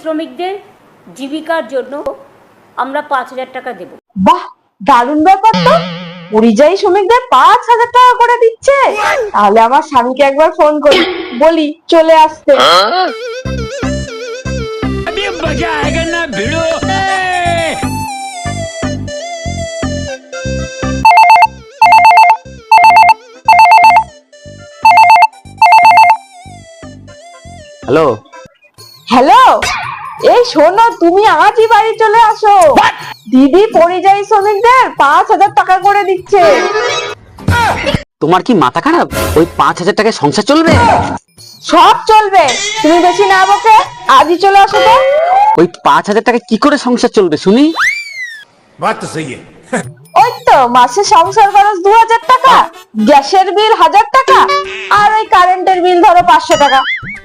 শ্রমিকদের জীবিকার জন্য আমরা পাঁচ হাজার টাকা দেব। বাহ দারুণ ব্যাপার তো। পরিযায়ী শ্রমিকদের পাঁচ হাজার টাকা করে দিচ্ছে। তাহলে আমার স্বামীকে একবার ফোন করি বলি চলে আসতে। Hello hello? এই শোনো তুমি আজই বাড়ি চলে আসো। দিদি পরিযায়ী শ্রমিকদের পাঁচ হাজার টাকা করে দিচ্ছে। তোমার কি মাথা খারাপ? ওই পাঁচ হাজার টাকায় সংসার চলবে? সব চলবে। তুমি বেশি না বকে আজই চলে আসো তো। ওই পাঁচ হাজার টাকা কি করে সংসার চলবে শুনি? বাত তো সহি ওই তো মাসে সংসার খরচ দু হাজার টাকা গ্যাসের বিল হাজার টাকা আর ওই কারেন্টের বিল ধরো পাঁচশো টাকা।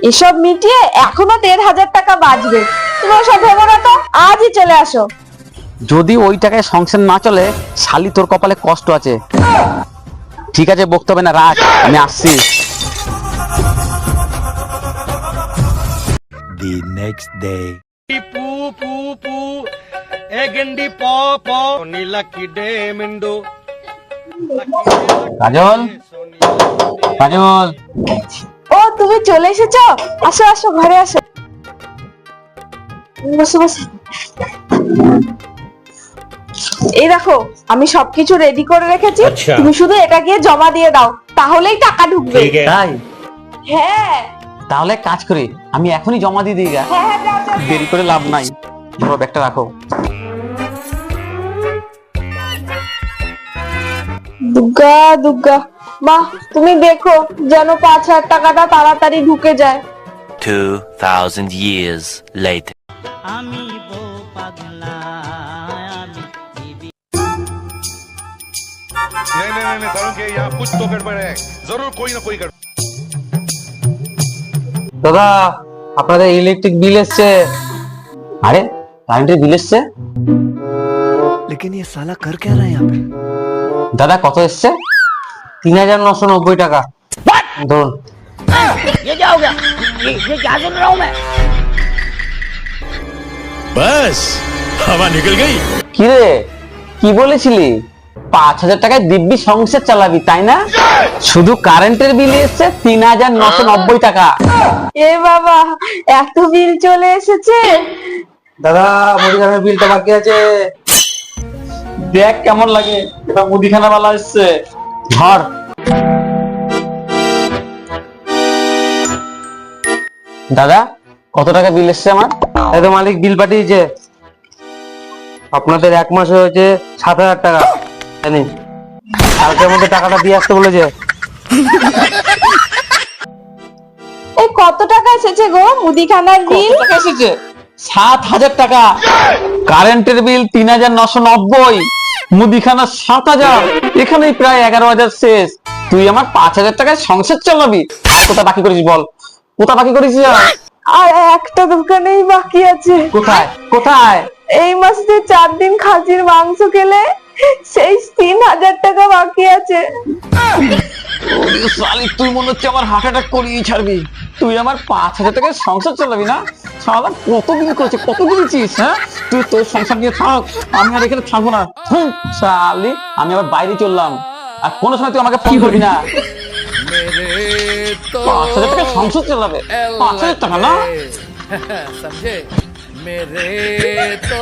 এসব মিটিয়ে এখনও দেড় হাজার টাকা বাঁচবে। তুমি ওসব ভেবো না তো আজই চলে আসো। যদি ওই টাকায় সংসার না চলে শালি তোর কপালে কষ্ট আছে। ঠিক আছে বকতে হবে না রাখ আমি আসছি। The next day. ಪೂ ಪೂ কাজল? কাজল? ও তুমি চলে এসেছ? আসো আসো ঘরে আসো। এই দেখো আমি সবকিছু রেডি করে রেখেছি। আচ্ছা। তুমি শুধু এটা গিয়ে জমা দিয়ে দাও। তাহলেই টাকা ঢুকবে। তাই? হ্যাঁ। তাহলে কাজ করি আমি এখনই জমা দিয়ে দিই গা। হ্যাঁ, হ্যাঁ, দেরি করে লাভ নাই। ধরো ব্যাগটা রাখো। দুর্গা দুর্গা মা তুমি দেখো যেন পাঁচ হাজার টাকাটা তাড়াতাড়ি ঢুকে যায় 2000 years later. नहीं नहीं नहीं नहीं सारुण के यहाँ कुछ तो गड़बड़ है जरूर कोई ना कोई गड़बड़ দাদা আপনাদের ইলেকট্রিক বিল এসছে আরে কারেন্টের বিল এসছে लेकिन ये साला कर क्या रहा है यहाँ पे দাদা কত এসছে? তিন হাজার নশো নব্বই টাকা। ধরুন। বাস হাওয়া নিকল গই। কি রে? কি বলেছিলি? পাঁচ হাজার টাকায় দিব্যি সংসার চালাবি তাই না? শুধু কারেন্টের বিল এসছে তিন হাজার নশো নব্বই টাকা। এ বাবা এত বিল চলে এসেছে। দাদা মুদিখানার বিলটা বাকি আছে? দেখ কেমন লাগে। এটা মুদিখানা বালা এসছে। ধর। দাদা কত টাকা বিল এসছে আমার? এই তো মালিক বিল পাঠিয়েছে। আপনাদের এক মাসে হয়েছে সাত হাজার টাকা। জানি কালকের মধ্যে টাকাটা দিয়ে আসতে বলেছে। এই কত টাকা এসেছে গো মুদিখানার বিল? এসেছে? সাত হাজার টাকা। কারেন্টের বিল তিন হাজার নশো নব্বই। মুদিখানা সাত হাজার। এখানেই প্রায় এগারো হাজার শেষ। তুই আমার পাঁচ হাজার টাকায় সংসার চালাবি। কোথা বাকি করেছিস বল? কোথা বাকি করেছিস আর? আর একটা দোকানেই বাকি আছে। কোথায়? কোথায়? এই মাসে চার দিন খাসির মাংস খেলে সেই তিন হাজার টাকা বাকি আছে। তুই মনে হচ্ছে আমার হার্ট অ্যাটাক করিয়ে ছাড়বি। তুই আমার পাঁচ হাজার টাকায় সংসার চালাবি না? সারা কত দিনে করেছি কত দিনেছিস হ্যাঁ? তুই তোর সংসার নিয়ে থাক আমি আর এখানে থাকব না। শালি আমি আবার বাইরে চললাম। আর কোনো সময় তুই আমাকে ফোন করবি না। পাঁচ হাজার টাকা সংসার চালাবে। পাঁচ হাজার টাকা না? মেরে তো